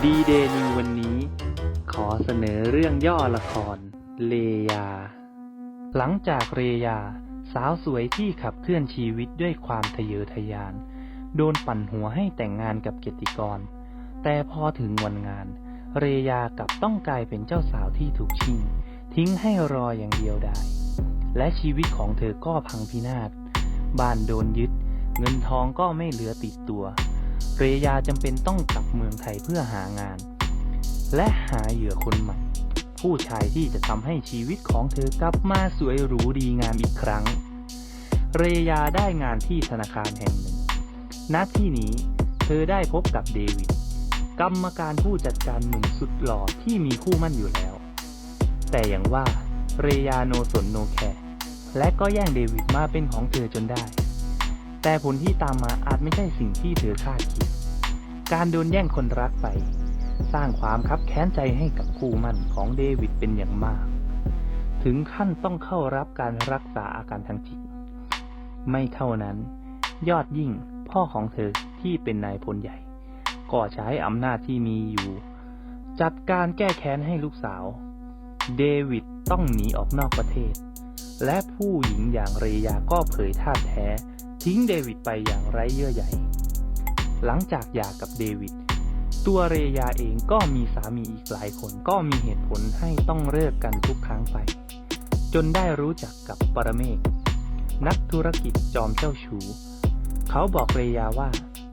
ดีเดย์นิววันนี้ ขอเสนอเรื่องย่อละคร เลยา หลังจากเรยา สาวสวยที่ขับเคลื่อนชีวิตด้วยความทะเยอทะยาน โดนปั่นหัวให้แต่งงานกับเกียรติกร แต่พอถึงวันงาน เรยากลับต้องกลายเป็นเจ้าสาวที่ถูกชิง ทิ้งให้รออย่างเดียวดายและชีวิตของเธอก็พังพินาศบ้านโดนยึด เงินทองก็ไม่เหลือติดตัว เรยาจำเป็นต้องกลับเมืองไทยเพื่อหางาน และหาเหยื่อคนใหม่ ผู้ชายที่จะทำให้ชีวิตของเธอกลับมาสวยหรูดีงามอีกครั้ง เรยาได้งานที่ธนาคารแห่งหนึ่ง ณ ที่นี้เธอได้พบกับเดวิด กรรมการผู้จัดการหนุ่มสุดหล่อที่มีคู่มั่นอยู่แล้ว แต่อย่างว่าเรยาโนสนโนแคร์และก็แย่งเดวิดมาเป็นของเธอจนได้ แต่ผลที่ตามมาอาจไม่ใช่สิ่งที่เธอคาดคิด การโดนแย่งคนรักไป สร้างความคับแค้นใจให้กับคู่มั่นของเดวิดเป็นอย่างมาก ถึงขั้นต้องเข้ารับการรักษาอาการทางจิต ไม่เท่านั้น ยอดยิ่งพ่อของเธอที่เป็นนายพลใหญ่ ก็ใช้อำนาจที่มีอยู่ จัดการแก้แค้นให้ลูกสาว เดวิดต้องหนีออกนอกประเทศ และผู้หญิงอย่างเรยาก็เผยท่าแท้ ทิ้งเดวิดไปอย่างไร้เยื่อใยหลังจากหย่ากับเดวิด ตัวเรยาเองก็มีสามีอีกหลายคนก็มีเหตุผลให้ต้องเลิกกันทุกครั้งไป จนได้รู้จักกับปรเมศนักธุรกิจจอมเจ้าชู้เขาบอกเรยาว่า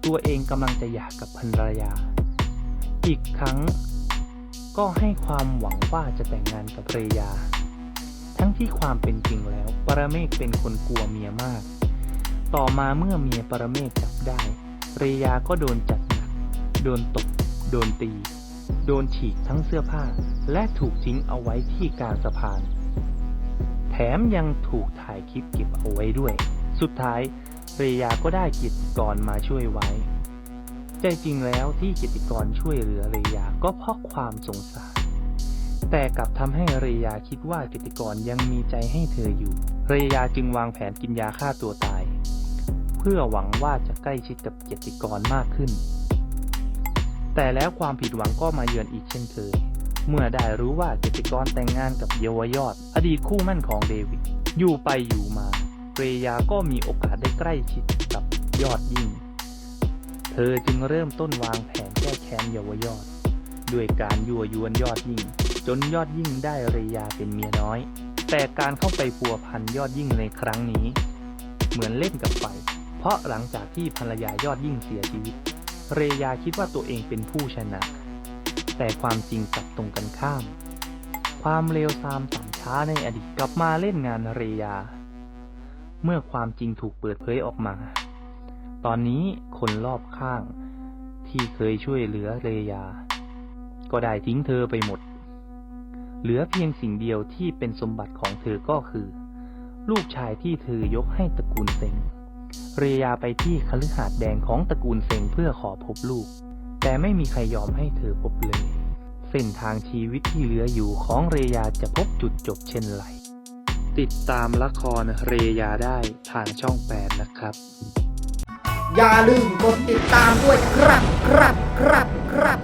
ตัวเองกำลังจะหย่ากับภรรยา อีกครั้งก็ให้ความหวังว่าจะแต่งงานกับเรยา ทั้งที่ความเป็นจริงแล้ว ปรเมศเป็นคนกลัวเมียมาก ต่อมาเมื่อเมียปรเมศจับได้เรยาก็โดนจัดหนัก โดนตบ โดนตี โดนฉีกทั้งเสื้อผ้า และถูกทิ้งเอาไว้ที่กลางสะพาน แถมยังถูกถ่ายคลิปเก็บเอาไว้ด้วย สุดท้ายเรยาก็ได้กิจกรมาช่วยไว้ ใจจริงแล้วที่กิจกรช่วยเหลือเรยาก็เพราะความสงสาร แต่กลับทำให้เรยาคิดว่ากิจกรยังมีใจให้เธออยู่ เรยาจึงวางแผนกินยาฆ่าตัวตาย เพื่อหวังว่าจะใกล้ชิดกับเกียรติกรมากขึ้น แต่แล้วความผิดหวังก็มาเยือนอีกเช่นเคย เมื่อได้รู้ว่าเกียรติกรแต่งงานกับเยาวยอด อดีตคู่มั่นของเดวิด อยู่ไปอยู่มาเรยาก็มีโอกาสได้ใกล้ชิดกับยอดยิ่ง เธอจึงเริ่มต้นวางแผนแก้แค้นเยาวยอด ด้วยการยั่วยวนยอดยิ่ง จนยอดยิ่งได้เรยาเป็นเมียน้อย แต่การเข้าไปพัวพันยอดยิ่งในครั้งนี้ เหมือนเล่นกับไฟ เพราะหลังจากที่ภรรยายอดยิ่งเสียชีวิต เรยาคิดว่าตัวเองเป็นผู้ชนะ แต่ความจริงกลับตรงกันข้าม ความเลวทรามต่ำช้าในอดีตกลับมาเล่นงานเรยา เมื่อความจริงถูกเปิดเผยออกมา ตอนนี้คนรอบข้างที่เคยช่วยเหลือเรยา ก็ได้ทิ้งเธอไปหมด เหลือเพียงสิ่งเดียวที่เป็นสมบัติของเธอก็คือ ลูกชายที่เธอยกให้ตระกูลเซง เรยาไปที่คฤหาสน์แดงของตระกูลเซงเพื่อขอพบลูก แต่ไม่มีใครยอมให้เธอพบเลย เส้นทางชีวิตที่เหลืออยู่ของเรยาจะพบจุดจบเช่นไร ติดตามละครเรยาได้ทางช่อง 8 นะครับ อย่าลืมกดติดตามด้วยครับครับครับครับ